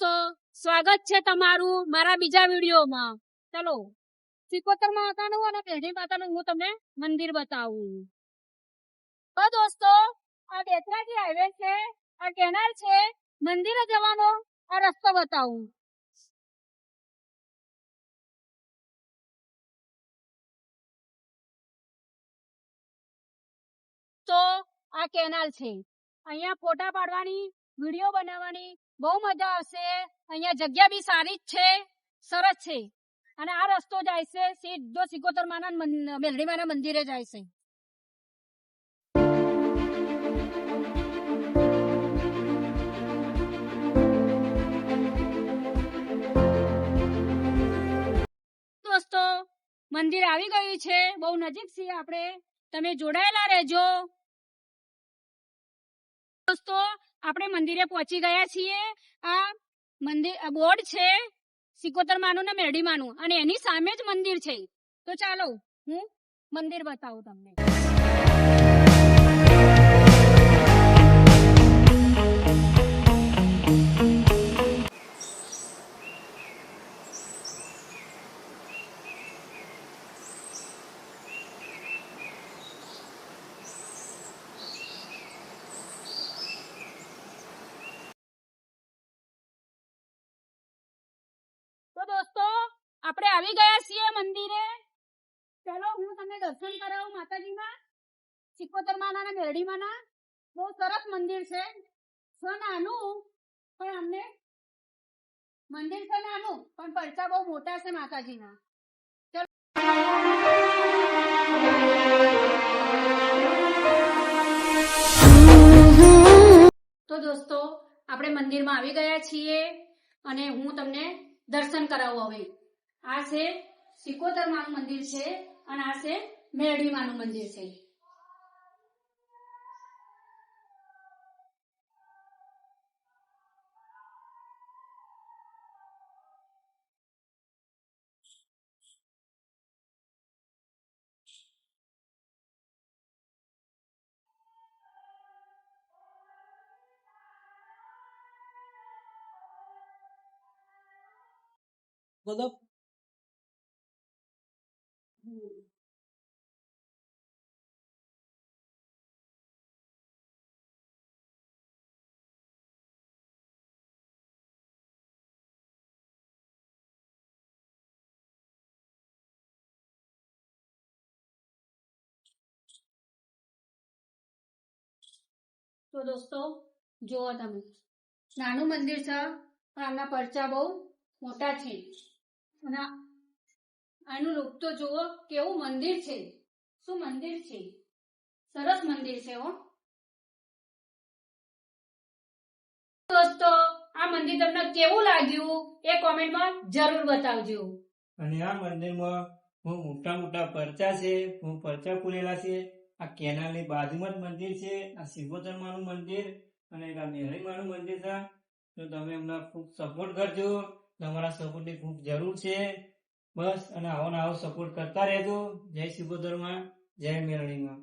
સ્વાગત છે તમારું મારા બીજા વિડીયોમાં. ચલો સિકોતર માતાનું અને પેઢી માતાનું, હું તમને મંદિર બતાવું. તો દોસ્તો, આ બેતરાજી હાઈવે છે, આ કેનાલ છે, મંદિરે જવાનો આ રસ્તો બતાવું. તો આ કેનાલ છે. અહીંયા ફોટા પાડવાની, વીડિયો બનાવવાની બહુ મજા આવશે. અહીંયા જગ્યા બી સારી જ છે. સરસ છે. અને આ રસ્તો જાય છે સીધો સિકોતર માના મેલડીમાના મંદિરે જાય છે. મંદિર આવી ગયું છે. બહુ નજીક છીએ આપણે. તમે જોડાયેલા રહેજો. આપણે મંદિરે પહોંચી ગયા છીએ. આ મંદિર બોર્ડ છે સિકોતર માનું ને મેરડી માનું અને એની સામે જ મંદિર છે. તો ચાલો હું મંદિર બતાવું તમને. આપણે આવી ગયા છીએ મંદિરે. ચાલો, હું તમને દર્શન કરાવું માતાજીના, સિકોતર માના અને મેરડી માના. બહુ સરસ મંદિર છે. છે નાનું, પણ અમને મંદિર છે નાનું, પણ પડતા બહુ મોટા છે માતાજીના. તો દોસ્તો, આપણે મંદિરમાં આવી ગયા છીએ અને હું તમને દર્શન કરાવું હવે. આ છે સિકોતર માનું મંદિર છે અને આ છે મેરડી માનું મંદિર છે. બોલો તો દોસ્તો, જુઓ તમે. નાનું મંદિર છે આના પરચા બહુ મોટા છે. અને આનું લુક તો જુઓ, કેવું મંદિર છે. શું મંદિર છે? સરસ મંદિર છે હો. દોસ્તો, આ મંદિર તમને કેવું લાગ્યું? એ કોમેન્ટમાં જરૂર બતાવજો. અને આ મંદિરમાં મોટા મોટા પરચા છે હું પરચા ફૂલેલા છે. આ કેનાલની બાજુમાં જ મંદિર છે, આ શિવોતર માનું મંદિર અને આ મેહરી માનું મંદિર છે. તો તમે અમને ખૂબ સપોર્ટ કરજો. તમારા સપોર્ટની ખૂબ જરૂર છે. બસ, અને આવો ને આવો સપોર્ટ કરતા રહેજો. જય શિવોતરમાં જય મેરણીમાં